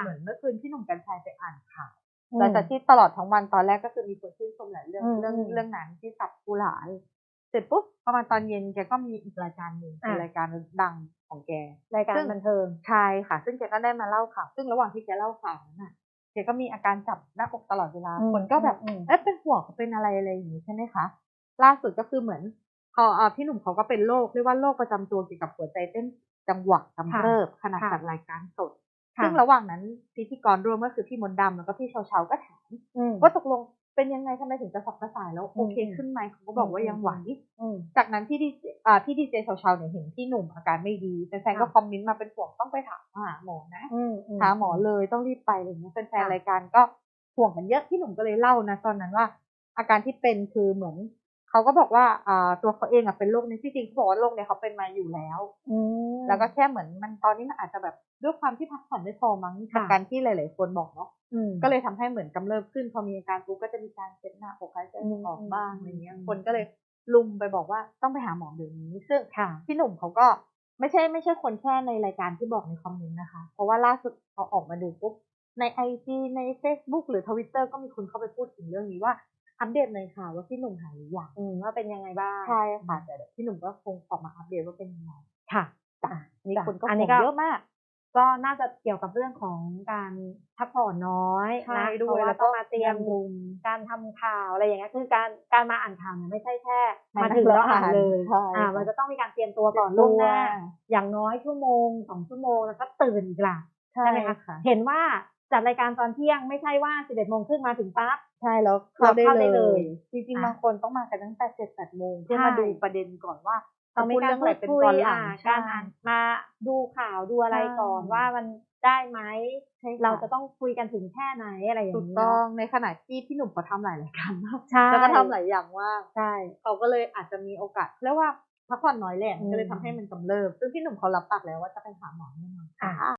เหมือนเมื่อคืนพี่หนุ่มกัญชัยไปอ่านข่าวอืมหลังจากที่ตลอดทั้งวันตอนแรกก็คือมีคนชื่นชมหลายเรื่องอืมเรื่องอืมเรื่องนั้นที่สับผู้หลายเสร็จปุ๊บประมาณตอนเย็นแกก็มีอีกรายการหนึ่งเป็นอะรายการดังของแกรายการซึ่งบันเทิงใช่ค่ะ ซึ่งแกก็ได้มาเล่าข่าวซึ่งระหว่างที่แกเล่าข่าวนั้นน่ะแกก็มีอาการจับหน้าอกตลอดเวลาอืมคนก็แบบอืมเอ๊ะเป็นห่วงเขาเป็นอะไรอะไรอย่างนี้ใช่ไหมคะล่าสุดก็คือเหมือนพออ่าพี่หนุ่มเขาก็เป็นโรคเรียกว่าโรคประจำตัวเกี่ยวกับหัวใจเต้นจังหวะกำเริบขณะค่ะจัดรายการสดค่ะ ซึ่งระหว่างนั้นพิธีกรร่วมก็คือพี่มดดำแล้วก็พี่เชาเชาก็ถามอืมว่าตกลงเป็นยังไงทำไมถึงจะสับกระส่ายแล้วอืมโอเคขึ้นไหมเขาก็บอกว่าอืมยังไหวอืมจากนั้นพี่ดีเจอ่าพี่ดีเจเชาเชาเนี่ยเห็นพี่หนุ่มอาการไม่ดีแฟนๆก็ค่ะคอมเมนต์มาเป็นห่วงต้องไปถามหาหมอนะอืมอืหาหมอเลยต้องรีบไปอะไรเงี้ยแฟนค่ะๆรายการก็ห่วงกันเยอะพี่หนุ่มก็เลยเล่านะตอนนั้นว่า อาการที่เป็นคือเหมือน เขาก็บอกว่าอ่าตัวเขาเองอะเป็นโรคนี้ที่จริงเขาบอกว่าโรคเนี่ยเขาเป็นมาอยู่แล้วอืมแล้วก็แค่เหมือนมันตอนนี้มันอาจจะแบบด้วยความที่พักผ่อนไม่พอมั้งค่ะจากการที่หลาย ๆ คนบอกเนาะอืมก็เลยทำให้เหมือนกำเริบขึ้นพอมีอาการปุ๊บก็จะมีการเจ็บหน้าอกหายใจไม่ออกบ้างอืมอะไรเงี้ยอืมคนก็เลยลุมไปบอกว่าต้องไปหาหมอเดี๋ยวนี้ซึ่งค่ะพี่หนุ่มเขาก็ไม่ใช่ไม่ใช่คนแค่ในรายการที่บอกในคอมเมนต์นะคะ เพราะว่าล่าสุดเขาออกมาดูปุ๊บในไอจีใน Facebook หรือทวิตเตอร์ก็มีคนเข้าไปพูดถึงเรื่องนี้ว่า อัปเดตหน่อยค่ะ ว่าพี่หนุ่มหายหรือยังอืมว่าเป็นยังไงบ้างใช่ค่ะแต่เดี๋ยวพี่หนุ่มก็คงออกมาอัปเดตว่าเป็นยังไงค่ะจ้ะนี่จ้ะคนก็อันห่นี้วงก็เยอะมาก ก็น่าจะเกี่ยวกับเรื่องของการพักผ่อนน้อยใช่นะด้เพวยราะแล้ว่าวก็ต้องมาเตรียมงานรุมการทำข่าวอะไรอย่างเงี้ยคือการการมาอ่านข่าวเนี่ยไม่ใช่แค่มามาถึงแล้วอ่านอ่านเลยใช่อ่าค่ะมันจะต้องมีการเตรียมตัวก่อนเตรียมล่วงหน้าตัวอย่างน้อยชั่วโมงสองชั่วโมงแล้วก็ตื่นอีกล่ะ ใช่ใช่ไหมคะค่ะเห็นว่าจัดรายการตอนเที่ยงไม่ใช่ว่าสิบเอ็ดโมงครึ่งมาถึงปั๊บใช่แล้วเราเข้าได้เลย จริงๆอะบางคนต้องมากันตั้งแต่เจ็ดแปดโมงเพื่อใช่มาดูประเด็นก่อนว่าต้องมีพูดการเรื่องพูอะไรดเป็นคุยก่อนหลังอ่าใช่การอ่านมาดูข่าวดูอะไรใช่ก่อนว่ามันได้ไหมใช่ค่เราจะต้องคุยกันถึงแค่ไหนอะไรอย่างถูกนี้ต้องเนาะในขณะที่พี่หนุ่มเขาทำหลายรายการมากใช่แล้วก็ทำหลายอย่างว่างใช่เขาก็เลยอาจจะมีโอกาสเรียกว่าพักผ่อนน้อยแหละอืมก็เลยทำให้มันกำเริบซึ่งพี่หนุ่มเขารับปากแล้วว่าจะไปหาหมอแน่นอนอะค่ะ